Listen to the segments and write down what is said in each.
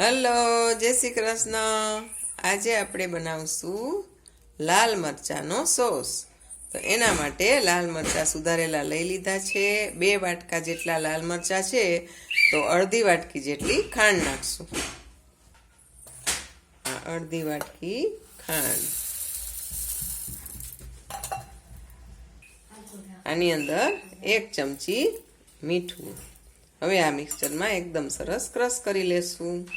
Hello, જય શ્રી કૃષ્ણ. આજે આપણે બનાવશું લાલ મરચાંનો સોસ. તો એના માટે લાલ મરચાં સુધારેલા લઈ લીધા છે. બે વાટકા જેટલા લાલ મરચાં છે, તો અડધી વાટકી જેટલી ખાંડ નાખશું. આ અડધી વાટકી ખાંડ. આની અંદર એક ચમચી મીઠું. હવે આ મિક્સચરમાં એકદમ સરસ ક્રશ કરી લેશું.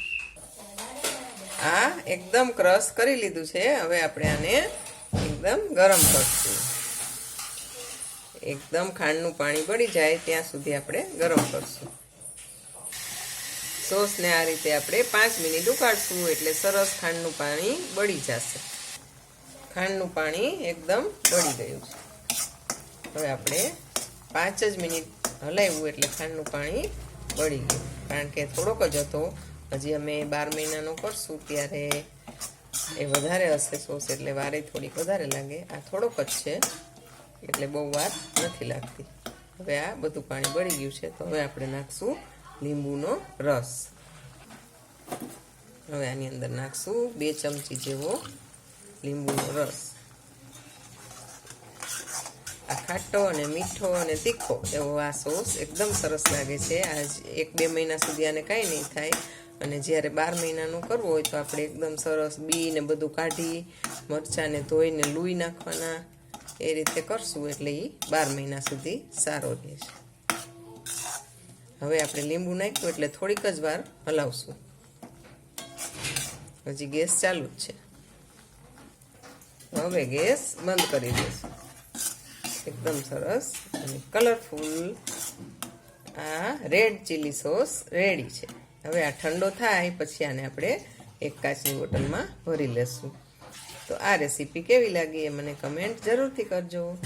આ એકદમ ક્રશ કરી લીધું છે. હવે આપણે આને એકદમ ગરમ કરશું. એકદમ ખાંડનું પાણી બળી જાય ત્યાં સુધી આપણે ગરમ કરશું. સોસને આ રીતે આપણે પાંચ મિનિટ ઉકાળશું એટલે સરસ ખાંડનું પાણી બળી જશે. ખાંડનું પાણી એકદમ બળી ગયું છે. હવે આપણે પાંચ જ મિનિટ હલાવ્યું એટલે ખાંડનું પાણી બળી ગયું. કારણ કે થોડોક જ હતો. હજી અમે બાર મહિનાનો કરશું ત્યારે એ વધારે હશે સોસ એટલે વારે થોડીક વધારે લાગે. આ થોડોક જ છે એટલે બહુ વાર નથી લાગતી. હવે આ બધું પાણી બળી ગયું છે. તો હવે આપણે નાખશું લીંબુનો રસ. હવે આની અંદર નાખશું બે ચમચી જેવો લીંબુનો રસ. આ ખાટો અને મીઠો અને તીખો એવો આ સોસ એકદમ સરસ લાગે છે. આજ એક બે મહિના સુધી આને કાંઈ નહીં થાય. અને જ્યારે બાર મહિનાનું કરવું હોય તો આપણે એકદમ સરસ બી ને બધું કાઢી મરચાંને ધોઈને લૂઈ નાખવાના. એ રીતે કરશું એટલે એ બાર મહિના સુધી સારો રહેશે. હવે આપણે લીંબુ નાખ્યું એટલે થોડીક જ વાર હલાવશું. હજી ગેસ ચાલુ જ છે. હવે ગેસ બંધ કરી દઈશું. એકદમ સરસ અને કલરફુલ આ રેડ ચીલી સોસ રેડી છે. હવે આ ઠંડો થાય પછી આને આપણે એક કાચની બોટલમાં ભરી લેશું. તો આ રેસીપી કેવી લાગી એ મને કમેન્ટ જરૂરથી કરજો.